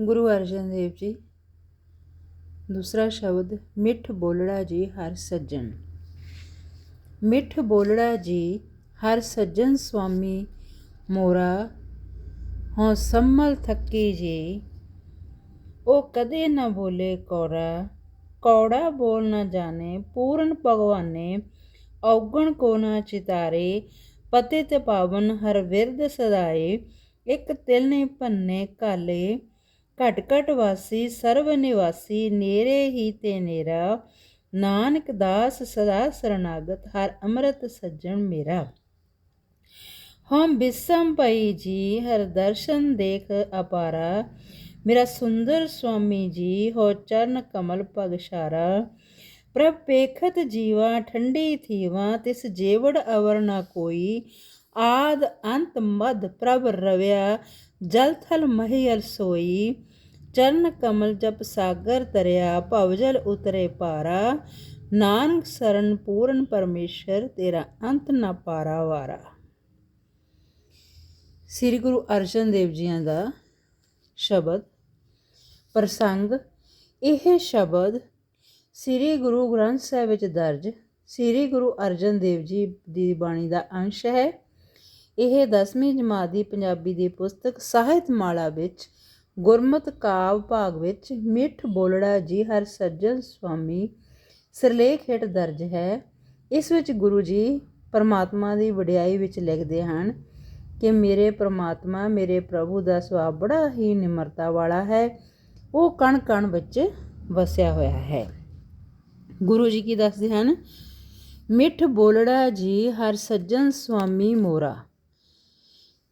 ਗੁਰੂ ਅਰਜਨ ਦੇਵ ਜੀ। ਦੂਸਰਾ ਸ਼ਬਦ, ਮਿੱਠ ਬੋਲੜਾ ਜੀ ਹਰ ਸੱਜਣ। ਮਿੱਠ ਬੋਲੜਾ ਜੀ ਹਰ ਸੱਜਣ ਸੁਆਮੀ ਮੋਰਾ। ਹਉ ਸੰਮਲ ਥੱਕੀ ਜੀ, ਉਹ ਕਦੇ ਨਾ ਬੋਲੇ ਕੌੜਾ। ਕੌੜਾ ਬੋਲ ਨਾ ਜਾਣੇ, ਪੂਰਨ ਭਗਵਾਨੇ। ਔਗਣ ਕੋ ਨਾ ਚਿਤਾਰੇ, ਪਤੇ ਤੇ ਪਾਵਨ ਹਰ ਵਿਰਦ ਸਦਾਏ। ਇੱਕ ਤਿਲ ਨੇ ਭੰਨੇ ਕਾਲੇ ਘਟ ਘਟ ਵਾਸੀ, ਸਰਵ ਨਿਵਾਸੀ, ਨੇਰੇ ਹੀ ਤੇ ਨੇਰਾ। ਨਾਨਕ ਦਾਸ ਸਦਾ ਸਰਨਾਗਤ, ਹਰ ਅੰਮ੍ਰਿਤ ਸੱਜਣ ਮੇਰਾ। ਹਮ ਬਿਸਮ ਪਈ ਜੀ, ਹਰ ਦਰਸ਼ਨ ਦੇਖ ਅਪਾਰਾ। ਮੇਰਾ ਸੁੰਦਰ ਸੁਆਮੀ ਜੀ, ਹੋ ਚਰਨ ਕਮਲ ਪਗ ਸ਼ਾਰਾ ਪ੍ਰਭ ਪੇਖਤ ਜੀਵਾ, ਠੰਡੀ ਥੀਵਾ, ਤਿਸ ਜੇਵੜ ਅਵਰ ਨਾ ਕੋਈ। ਆਦ ਅੰਤ ਮਦ ਪ੍ਰਭ ਰਵਿਆ, ਜਲ ਥਲ ਮਹੀਲ ਸੋਈ। ਚਰਨ ਕਮਲ ਜਪ ਸਾਗਰ ਤਰਿਆ ਭਵਜਲ ਉਤਰੇ ਪਾਰਾ ਨਾਨਕ ਸਰਨ ਪੂਰਨ ਪਰਮੇਸ਼ਰ, ਤੇਰਾ ਅੰਤ ਨਾ ਪਾਰਾ ਵਾਰਾ। ਸ੍ਰੀ ਗੁਰੂ ਅਰਜਨ ਦੇਵ ਜੀਆਂ ਦਾ ਸ਼ਬਦ, ਪ੍ਰਸੰਗ। ਇਹ ਸ਼ਬਦ ਸ੍ਰੀ ਗੁਰੂ ਗ੍ਰੰਥ ਸਾਹਿਬ ਵਿੱਚ ਦਰਜ ਸ੍ਰੀ ਗੁਰੂ ਅਰਜਨ ਦੇਵ ਜੀ ਦੀ ਬਾਣੀ ਦਾ ਅੰਸ਼ ਹੈ। ਇਹ 10ਵੀਂ ਜਮਾਤ ਦੀ ਪੰਜਾਬੀ ਦੀ ਪੁਸਤਕ ਸਾਹਿਤ ਮਾਲਾ ਵਿੱਚ ਗੁਰਮਤਿ ਕਾਵਿ ਭਾਗ ਵਿੱਚ ਮਿੱਠ ਬੋਲੜਾ ਜੀ ਹਰ ਸੱਜਣ ਸੁਆਮੀ ਸਿਰਲੇਖ ਹੇਠ ਦਰਜ ਹੈ। ਇਸ ਵਿੱਚ ਗੁਰੂ ਜੀ ਪਰਮਾਤਮਾ ਦੀ ਵਡਿਆਈ ਵਿੱਚ ਲਿਖਦੇ ਹਨ ਕਿ ਮੇਰੇ ਪਰਮਾਤਮਾ, ਮੇਰੇ ਪ੍ਰਭੂ ਦਾ ਸੁਭਾਅ ਬੜਾ ਹੀ ਨਿਮਰਤਾ ਵਾਲਾ ਹੈ। ਉਹ ਕਣ ਕਣ ਵਿੱਚ ਵਸਿਆ ਹੋਇਆ ਹੈ। ਗੁਰੂ ਜੀ ਕੀ ਦੱਸਦੇ ਹਨ? ਮਿੱਠ ਬੋਲੜਾ ਜੀ ਹਰ ਸੱਜਣ ਸੁਆਮੀ ਮੋਰਾ।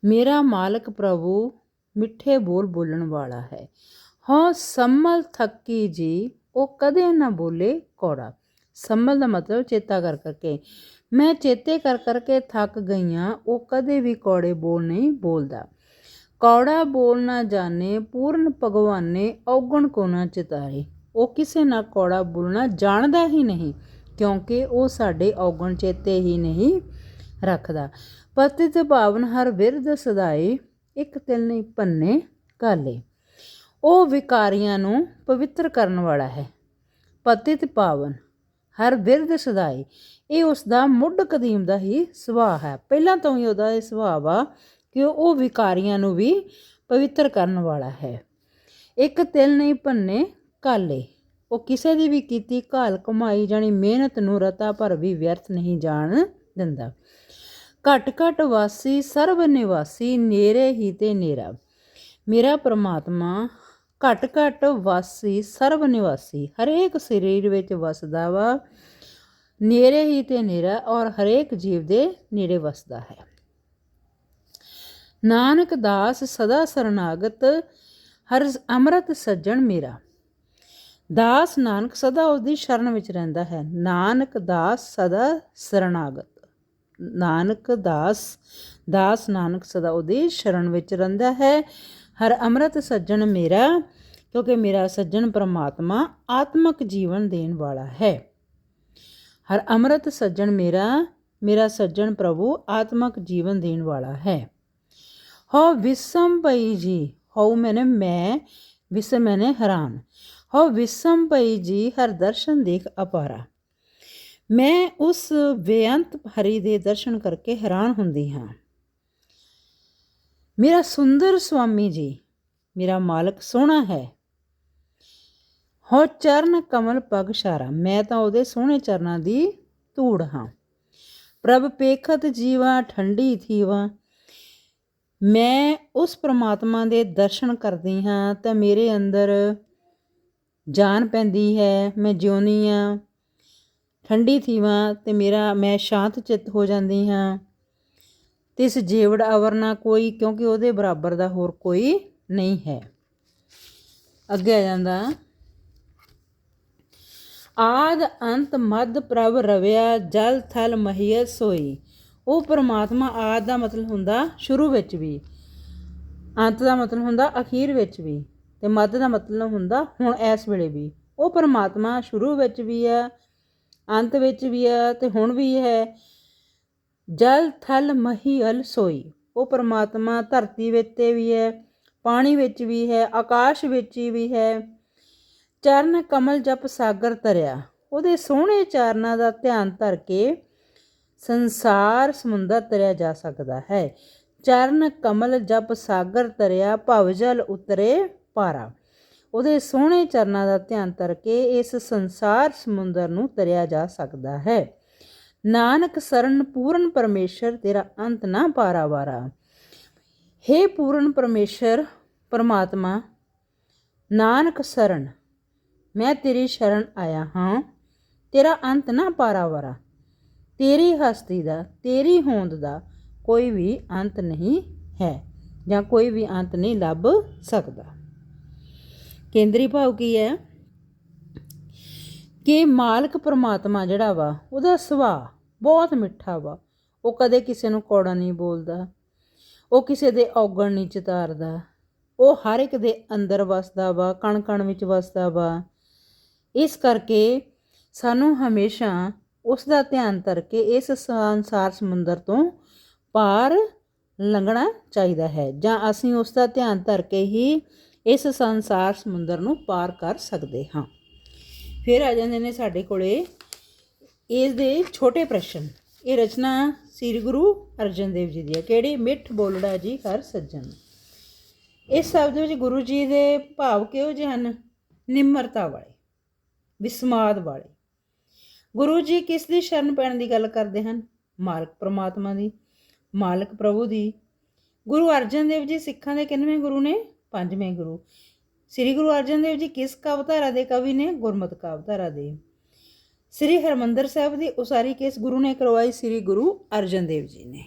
ਮੇਰਾ ਮਾਲਕ ਪ੍ਰਭੂ ਮਿੱਠੇ ਬੋਲ ਬੋਲਣ ਵਾਲਾ ਹੈ। ਹਾਂ, ਸੰਮਲ ਥੱਕੀ ਜੀ, ਉਹ ਕਦੇ ਨਾ ਬੋਲੇ ਕੋੜਾ। ਸੰਮਲ ਦਾ ਮਤਲਬ ਚੇਤਾ ਕਰ ਕਰਕੇ। ਮੈਂ ਚੇਤੇ ਕਰ ਕਰਕੇ ਥੱਕ ਗਈਆਂ, ਉਹ ਕਦੇ ਵੀ ਕੋੜੇ ਬੋਲ ਨਹੀਂ ਬੋਲਦਾ। ਕੌੜਾ ਬੋਲ ਨਾ ਜਾਣੇ, ਪੂਰਨ ਭਗਵਾਨੇ ਔਗਣ ਕੋ ਨਾ ਚਿਤਾਰੇ। ਉਹ ਕਿਸੇ ਨਾਲ ਕੌੜਾ ਬੋਲਣਾ ਜਾਣਦਾ ਹੀ ਨਹੀਂ, ਕਿਉਂਕਿ ਉਹ ਸਾਡੇ ਔਗਣ ਚੇਤੇ ਹੀ ਨਹੀਂ ਰੱਖਦਾ। ਪਤਿਤ ਭਾਵਨ ਹਰ ਵਿਰਧ ਸਦਾਏ ਇੱਕ ਤਿਲ ਨਹੀਂ ਪੰਨੇ ਕਾਲੇ ਉਹ ਵਿਕਾਰੀਆਂ ਨੂੰ ਪਵਿੱਤਰ ਕਰਨ ਵਾਲਾ ਹੈ। ਪਤਿਤ ਪਾਵਨ, ਹਰ ਬਿਰਧ ਸਦਾਈ ਇਹ ਉਸ ਦਾ ਮੁੱਢ ਕਦੀਮ ਦਾ ਹੀ ਸੁਭਾਅ ਹੈ। ਪਹਿਲਾਂ ਤੋਂ ਹੀ ਉਹਦਾ ਇਹ ਸੁਭਾਅ ਆ ਕਿ ਉਹ ਵਿਕਾਰੀਆਂ ਨੂੰ ਵੀ ਪਵਿੱਤਰ ਕਰਨ ਵਾਲਾ ਹੈ। ਇੱਕ ਤਿਲ ਨਹੀਂ, ਭੰਨੇ ਕਾਲੇ ਉਹ ਕਿਸੇ ਦੀ ਵੀ ਕੀਤੀ ਘਾਲ ਕਮਾਈ ਜਾਣੀ ਮਿਹਨਤ ਨੂੰ ਰਤਾ ਭਰ ਵੀ ਵਿਅਰਥ ਨਹੀਂ ਜਾਣ ਦਿੰਦਾ। ਘਟ ਘਟ ਵਾਸੀ ਸਰਬ ਨਿਵਾਸੀ, ਨੇਰੇ ਹੀ ਤੇ ਨੇਰਾ। ਮੇਰਾ ਪ੍ਰਮਾਤਮਾ, ਘਟ ਘਟ ਵਾਸੀ ਸਰਬ ਨਿਵਾਸੀ, ਹਰੇਕ ਸਰੀਰ ਵਿੱਚ ਵਸਦਾ ਵਾ, ਨੇਰੇ ਹੀ ਤੇ ਨੇਰਾ ਔਰ ਹਰੇਕ ਜੀਵ ਦੇ ਨੇੜੇ ਵਸਦਾ ਹੈ। ਨਾਨਕ ਦਾਸ ਸਦਾ ਸਰਨਾਗਤ, ਹਰ ਅੰਮ੍ਰਿਤ ਸੱਜਣ ਮੇਰਾ। ਦਾਸ ਨਾਨਕ ਸਦਾ ਉਸ ਦੀ ਸ਼ਰਨ ਵਿੱਚ ਰਹਿੰਦਾ ਹੈ। ਨਾਨਕ ਦਾਸ ਸਦਾ ਸਰਨਾਗਤ। ਨਾਨਕ ਦਾਸ ਦਾਸ ਨਾਨਕ ਸਦਾ ਉਹਦੀ ਸ਼ਰਨ ਵਿੱਚ ਰਹਿੰਦਾ ਹੈ। ਹਰ ਅੰਮ੍ਰਿਤ ਸੱਜਣ ਮੇਰਾ, ਕਿਉਂਕਿ ਮੇਰਾ ਸੱਜਣ ਪ੍ਰਮਾਤਮਾ ਆਤਮਿਕ ਜੀਵਨ ਦੇਣ ਵਾਲਾ ਹੈ। ਹਰ ਅੰਮ੍ਰਿਤ ਸੱਜਣ ਮੇਰਾ ਮੇਰਾ ਸੱਜਣ ਪ੍ਰਭੂ ਆਤਮਿਕ ਜੀਵਨ ਦੇਣ ਵਾਲਾ ਹੈ। ਹੋ ਵਿਸਮ ਪਈ ਜੀ ਹੋ ਮੈਨੇ ਮੈਂ ਵਿਸਮ ਮੈਨੇ ਹੈਰਾਨ। ਹੋ ਵਿਸਮ ਪਈ ਜੀ, ਹਰ ਦਰਸ਼ਨ ਦੇਖ ਅਪਾਰਾ। ਮੈਂ ਉਸ ਬੇਅੰਤ ਹਰੀ ਦੇ ਦਰਸ਼ਨ ਕਰਕੇ ਹੈਰਾਨ ਹੁੰਦੀ ਹਾਂ। ਮੇਰਾ ਸੁੰਦਰ ਸੁਆਮੀ ਜੀ, ਮੇਰਾ ਮਾਲਕ ਸੋਹਣਾ ਹੈ। ਹੋ ਚਰਨ ਕਮਲ ਪਗ ਸ਼ਾਰਾ, ਮੈਂ ਤਾਂ ਉਹਦੇ ਸੋਹਣੇ ਚਰਨਾਂ ਦੀ ਧੂੜ ਹਾਂ। ਪ੍ਰਭ ਪੇਖਤ ਜੀਵਾ ਠੰਡੀ ਥੀਵਾ, ਮੈਂ ਉਸ ਪ੍ਰਮਾਤਮਾ ਦੇ ਦਰਸ਼ਨ ਕਰਦੀ ਹਾਂ ਤਾਂ ਮੇਰੇ ਅੰਦਰ ਜਾਨ ਪੈਂਦੀ ਹੈ, ਮੈਂ ਜਿਉਣੀ ਆ ਠੰਡੀ ਥੀਵਾਂ ਤੇ ਮੇਰਾ, ਮੈਂ ਸ਼ਾਂਤ ਚਿੱਤ ਹੋ ਜਾਂਦੀ ਹਾਂ। ਤੇ ਇਸ ਜੀਵੜ ਅਵਰਨਾ ਕੋਈ, ਕਿਉਂਕਿ ਉਹਦੇ ਬਰਾਬਰ ਦਾ ਹੋਰ ਕੋਈ ਨਹੀਂ ਹੈ। ਅੱਗੇ ਆ ਜਾਂਦਾ। ਆਦ ਅੰਤ ਮਦ ਪ੍ਰਭ ਰਵਿਆ, ਜਲ ਥਲ ਮਹੀਲ ਸੋਈ। ਉਹ ਪਰਮਾਤਮਾ ਆਦ ਦਾ ਮਤਲਬ ਹੁੰਦਾ ਸ਼ੁਰੂ ਵਿੱਚ ਵੀ, ਅੰਤ ਦਾ ਮਤਲਬ ਹੁੰਦਾ ਅਖੀਰ ਵਿੱਚ ਵੀ, ਤੇ ਮਦ ਦਾ ਮਤਲਬ ਹੁੰਦਾ ਹੁਣ ਇਸ ਵੇਲੇ ਵੀ। ਉਹ ਪਰਮਾਤਮਾ ਸ਼ੁਰੂ ਵਿੱਚ ਵੀ ਹੈ ਅੰਤ ਵਿੱਚ ਵੀ ਹੈ ਤੇ ਹੁਣ ਵੀ ਹੈ। ਜਲ, ਥਲ, ਮਹੀ, ਅਲ, ਸੋਈ। ਉਹ ਪਰਮਾਤਮਾ ਧਰਤੀ ਵਿੱਚ ਤੇ ਵੀ ਹੈ, ਪਾਣੀ ਵਿੱਚ ਵੀ ਹੈ, ਆਕਾਸ਼ ਵਿੱਚ ਹੀ ਵੀ ਹੈ। ਚਰਨ, ਕਮਲ, ਜਪ, ਸਾਗਰ ਤਰਿਆ ਉਹਦੇ ਸੋਹਣੇ ਚਰਨਾਂ ਦਾ ਧਿਆਨ ਧਰ ਕੇ ਸੰਸਾਰ, ਸਮੁੰਦਰ ਤਰਿਆ ਜਾ ਸਕਦਾ ਹੈ। ਚਰਨ, ਕਮਲ, ਜਪ, ਸਾਗਰ ਤਰਿਆ ਭਵ, ਜਲ ਉਤਰੇ ਪਾਰਾ। ਉਹਦੇ ਸੋਹਣੇ ਚਰਨਾਂ ਦਾ ਧਿਆਨ ਧਰ ਕੇ ਇਸ ਸੰਸਾਰ ਸਮੁੰਦਰ ਨੂੰ ਤਰਿਆ ਜਾ ਸਕਦਾ ਹੈ। ਨਾਨਕ ਸਰਨ ਪੂਰਨ ਪਰਮੇਸ਼ਰ, ਤੇਰਾ ਅੰਤ ਨਾ ਪਾਰਾਵਾਰਾ हे ਪੂਰਨ ਪਰਮੇਸ਼ਰ, ਪਰਮਾਤਮਾ, ਨਾਨਕ ਸਰਨ, ਮੈਂ ਤੇਰੀ ਸ਼ਰਨ ਆਇਆ ਹਾਂ। ਤੇਰਾ ਅੰਤ ਨਾ ਪਾਰਾਵਾਰਾ ਤੇਰੀ ਹਸਤੀ ਦਾ, ਤੇਰੀ ਹੋਂਦ ਦਾ ਕੋਈ ਵੀ ਅੰਤ ਨਹੀਂ ਹੈ, ਜਾਂ ਕੋਈ ਵੀ ਅੰਤ ਨਹੀਂ ਲੱਭ ਸਕਦਾ। ਕੇਂਦਰੀ ਭਾਵ ਕੀ ਹੈ? ਕਿ ਮਾਲਕ ਪਰਮਾਤਮਾ ਜਿਹੜਾ ਵਾ, ਉਹਦਾ ਸੁਭਾਅ ਬਹੁਤ ਮਿੱਠਾ ਵਾ। ਉਹ ਕਦੇ ਕਿਸੇ ਨੂੰ ਕੌੜਾ ਨਹੀਂ ਬੋਲਦਾ, ਉਹ ਕਿਸੇ ਦੇ ਔਗਣ ਨਹੀਂ ਚਿਤਾਰਦਾ। ਉਹ ਹਰ ਇੱਕ ਦੇ ਅੰਦਰ ਵਸਦਾ ਵਾ ਕਣ ਕਣ ਵਿੱਚ ਵਸਦਾ ਵਾ। ਇਸ ਕਰਕੇ ਸਾਨੂੰ ਹਮੇਸ਼ਾ ਉਸ ਦਾ ਧਿਆਨ ਕਰਕੇ ਇਸ ਸੰਸਾਰ ਸਮੁੰਦਰ ਤੋਂ ਪਾਰ ਲੰਘਣਾ ਚਾਹੀਦਾ ਹੈ। ਜਾਂ ਅਸੀਂ ਉਸ ਦਾ ਧਿਆਨ ਧਰ ਕੇ ਹੀ ਇਸ ਸੰਸਾਰ ਸਮੁੰਦਰ ਨੂੰ ਪਾਰ ਕਰ ਸਕਦੇ ਹਾਂ। ਫਿਰ ਆ ਜਾਂਦੇ ਨੇ ਸਾਡੇ ਕੋਲੇ ਇਸ ਦੇ ਛੋਟੇ ਪ੍ਰਸ਼ਨ। ਇਹ ਰਚਨਾ ਸ੍ਰੀ ਗੁਰੂ ਅਰਜਨ ਦੇਵ ਜੀ ਦੀ ਹੈ। ਕਿਹੜੀ ਮਿੱਠ ਬੋਲੜਾ ਜੀ ਹਰ ਸੱਜਣ? ਇਸ ਸ਼ਬਦ ਵਿੱਚ ਗੁਰੂ ਜੀ ਦੇ ਭਾਵ ਕਿਹੋ ਜਿਹੇ ਹਨ? ਨਿਮਰਤਾ ਵਾਲੇ ਵਿਸਮਾਦ ਵਾਲੇ। ਗੁਰੂ ਜੀ ਕਿਸ ਦੀ ਸ਼ਰਨ ਪੈਣ ਦੀ ਗੱਲ ਕਰਦੇ ਹਨ? ਮਾਲਕ ਪ੍ਰਮਾਤਮਾ ਦੀ, ਮਾਲਕ ਪ੍ਰਭੂ ਦੀ। ਗੁਰੂ ਅਰਜਨ ਦੇਵ ਜੀ ਸਿੱਖਾਂ ਦੇ ਕਿੰਨਵੇਂ ਗੁਰੂ ਨੇ? ਪੰਜਵੇਂ ਗੁਰੂ। ਸ੍ਰੀ ਗੁਰੂ ਅਰਜਨ ਦੇਵ ਜੀ ਕਿਸ ਕਵਿਧਾਰਾ ਦੇ ਕਵੀ ਨੇ? ਗੁਰਮਤਿ ਕਵਿਧਾਰਾ ਦੇ। ਸ੍ਰੀ ਹਰਮੰਦਰ ਸਾਹਿਬ ਦੀ ਉਸਾਰੀ ਕਿਸ ਗੁਰੂ ਨੇ ਕਰਵਾਈ? ਸ੍ਰੀ ਗੁਰੂ ਅਰਜਨ ਦੇਵ ਜੀ ਨੇ।